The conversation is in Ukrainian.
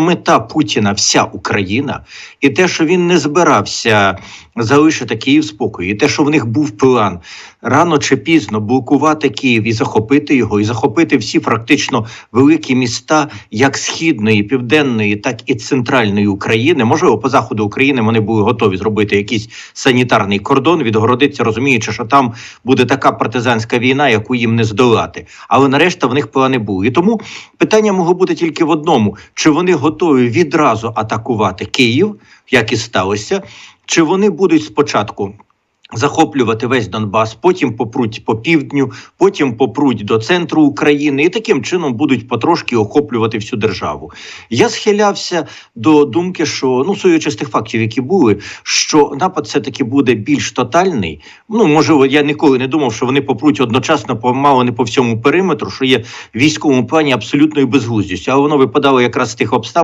мета Путіна вся Україна, і те, що він не збирався залишити Київ спокою, і те, що в них був план рано чи пізно блокувати Київ і захопити його, і захопити всі практично великі міста, як східної, південної, так і центральної України. Можливо, по заходу України вони були готові зробити якийсь санітарний кордон, відгородитися, розуміючи, що там буде така партизанська війна, яку їм не здолати. Але нарешті в них плани були. І тому питання могло бути тільки в одному: чи вони готові відразу атакувати Київ, як і сталося, чи вони будуть спочатку. Захоплювати весь Донбас, потім попруть по півдню, потім попруть до центру України, і таким чином будуть потрошки охоплювати всю державу. Я схилявся до думки, що ну судячи з тих фактів, які були, що напад все таки буде більш тотальний. Ну можливо, я ніколи не думав, що вони попруть одночасно по мало не по всьому периметру, що є військовому плані абсолютною безглуздістю, але воно випадало якраз з тих обставин.